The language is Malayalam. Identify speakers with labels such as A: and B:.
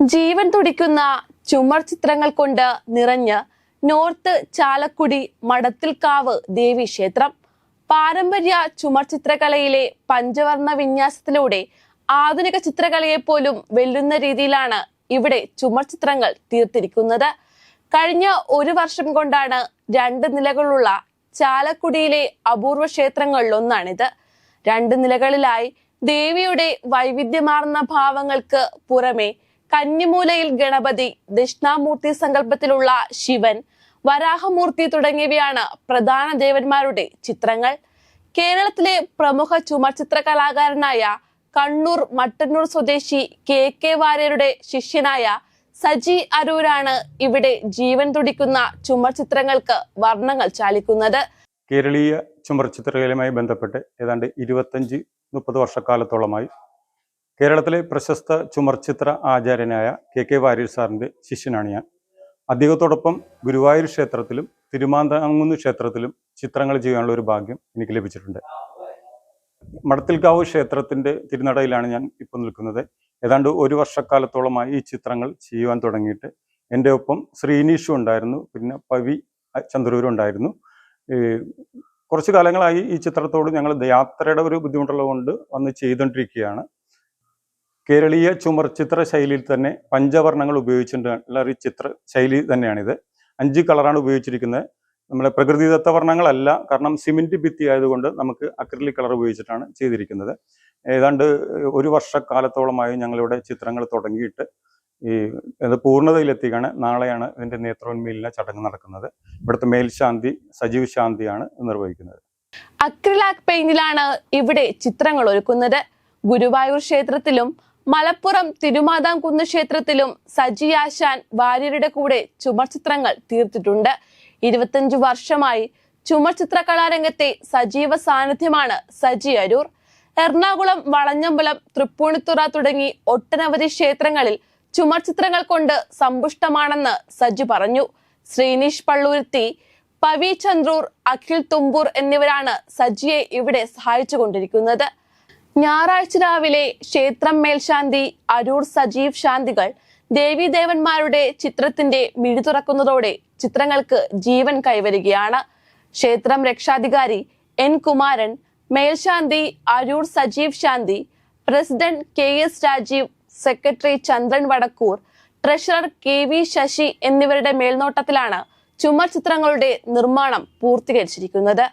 A: ജീവൻ തുടിക്കുന്ന ചുമർ ചിത്രങ്ങൾ കൊണ്ട് നിറഞ്ഞ് നോർത്ത് ചാലക്കുടി മടത്തിൽക്കാവ് ദേവി ക്ഷേത്രം. പാരമ്പര്യ ചുമർ ചിത്രകലയിലെ പഞ്ചവർണ വിന്യാസത്തിലൂടെ ആധുനിക ചിത്രകലയെ പോലും വെല്ലുന്ന രീതിയിലാണ് ഇവിടെ ചുമർ ചിത്രങ്ങൾ തീർത്തിരിക്കുന്നത്. കഴിഞ്ഞ ഒരു വർഷം കൊണ്ടാണ് രണ്ട് നിലകളുള്ള ചാലക്കുടിയിലെ അപൂർവ ക്ഷേത്രങ്ങളിലൊന്നാണിത് രണ്ട് നിലകളിലായി ദേവിയുടെ വൈവിധ്യമാർന്ന ഭാവങ്ങൾക്ക് പുറമെ കന്നിമൂലയിൽ ഗണപതി ദക്ഷിണാമൂർത്തി സങ്കല്പത്തിലുള്ള ശിവൻ വരാഹമൂർത്തി തുടങ്ങിയവയാണ് പ്രധാന ദേവന്മാരുടെ ചിത്രങ്ങൾ. കേരളത്തിലെ പ്രമുഖ ചുമർചിത്ര കലാകാരനായ കണ്ണൂർ മട്ടന്നൂർ സ്വദേശി കെ കെ വാര്യരുടെ ശിഷ്യനായ സജി അരൂരാണ് ഇവിടെ ജീവൻ തുടിക്കുന്ന ചുമർചിത്രങ്ങൾക്ക് വർണങ്ങൾ ചാലിക്കുന്നത്.
B: കേരളീയ ചുമർ ചിത്രകലയുമായി ബന്ധപ്പെട്ട് ഏതാണ്ട് ഇരുപത്തഞ്ച് മുപ്പത് വർഷക്കാലത്തോളമായി കേരളത്തിലെ പ്രശസ്ത ചുമർചിത്ര ആചാര്യനായ കെ കെ വാര്യർ സാറിന്റെ ശിഷ്യനാണ് ഞാൻ. അദ്ദേഹത്തോടൊപ്പം ഗുരുവായൂർ ക്ഷേത്രത്തിലും തിരുമാന്താങ്കുന്ന് ക്ഷേത്രത്തിലും ചിത്രങ്ങൾ ചെയ്യാനുള്ള ഒരു ഭാഗ്യം എനിക്ക് ലഭിച്ചിട്ടുണ്ട്. മടത്തിൽക്കാവ് ക്ഷേത്രത്തിന്റെ തിരുനടയിലാണ് ഞാൻ ഇപ്പോൾ നിൽക്കുന്നത്. ഏതാണ്ട് ഒരു വർഷക്കാലത്തോളമായി ഈ ചിത്രങ്ങൾ ചെയ്യുവാൻ തുടങ്ങിയിട്ട് എന്റെ ഒപ്പം ശ്രീനീഷും ഉണ്ടായിരുന്നു പിന്നെ പവി ചന്ദ്രൂരും ഉണ്ടായിരുന്നു. കുറച്ച് കാലങ്ങളായി ഈ ചിത്രത്തോട് ഞങ്ങൾ യാത്രയുടെ ഒരു ബുദ്ധിമുട്ടുള്ളത് കൊണ്ട് വന്ന് ചെയ്തുകൊണ്ടിരിക്കുകയാണ്. കേരളീയ ചുമർ ചിത്ര ശൈലിയിൽ തന്നെ പഞ്ചവർണങ്ങൾ ഉപയോഗിച്ചിട്ടുള്ള ഒരു ചിത്ര ശൈലി തന്നെയാണിത്. അഞ്ച് കളറാണ് ഉപയോഗിച്ചിരിക്കുന്നത്. നമ്മളെ പ്രകൃതിദത്ത വർണങ്ങളല്ല കാരണം സിമെന്റ് ഭിത്തി ആയതുകൊണ്ട് നമുക്ക് അക്രിലിക് കളർ ഉപയോഗിച്ചിട്ടാണ് ചെയ്തിരിക്കുന്നത്. ഏതാണ്ട് ഒരു വർഷക്കാലത്തോളമായി ഞങ്ങളിവിടെ ചിത്രങ്ങൾ തുടങ്ങിയിട്ട് ഈ ഇത് പൂർണതയിലെത്തിക്കാണ്. നാളെയാണ് ഇതിന്റെ നേത്രോന്മീലന ചടങ്ങ് നടക്കുന്നത്. ഇവിടുത്തെ മേൽശാന്തി സജീവ് ശാന്തിയാണ് നിർവഹിക്കുന്നത്.
A: അക്രിലാക് പെയിന്റിലാണ് ഇവിടെ ചിത്രങ്ങൾ ഒരുക്കുന്നത്. ഗുരുവായൂർ ക്ഷേത്രത്തിലും മലപ്പുറം തിരുമാതാംകുന്ന് ക്ഷേത്രത്തിലും സജി ആശാൻ വാര്യരുടെ കൂടെ ചുമർചിത്രങ്ങൾ തീർത്തിട്ടുണ്ട്. ഇരുപത്തഞ്ചു വർഷമായി ചുമർ ചിത്രകലാരംഗത്തെ സജീവ സാന്നിധ്യമാണ് സജി അരൂർ. എറണാകുളം വളഞ്ഞമ്പലം തൃപ്പൂണിത്തുറ തുടങ്ങി ഒട്ടനവധി ക്ഷേത്രങ്ങളിൽ ചുമർചിത്രങ്ങൾ കൊണ്ട് സമ്പുഷ്ടമാണെന്ന് സജി പറഞ്ഞു. ശ്രീനീഷ് പള്ളൂരുത്തി പവി ചന്ദ്രൂർ അഖിൽ തുമ്പൂർ എന്നിവരാണ് സജിയെ ഇവിടെ സഹായിച്ചുകൊണ്ടിരിക്കുന്നത്. ഞായറാഴ്ച രാവിലെ ക്ഷേത്രം മേൽശാന്തി അരൂർ സജീവ് ശാന്തികൾ ദേവീദേവന്മാരുടെ ചിത്രത്തിന്റെ മിഴി തുറക്കുന്നതോടെ ചിത്രങ്ങൾക്ക് ജീവൻ കൈവരികയാണ്. ക്ഷേത്രം രക്ഷാധികാരി എൻ കുമാരൻ മേൽശാന്തി Aroor Sajeev Shanthi president K S Rajeev secretary Chandran Vadakkoor treasurer K V Sasi എന്നിവരുടെ മേൽനോട്ടത്തിലാണ് ചുമർ ചിത്രങ്ങളുടെ നിർമ്മാണം പൂർത്തീകരിച്ചിരിക്കുന്നത്.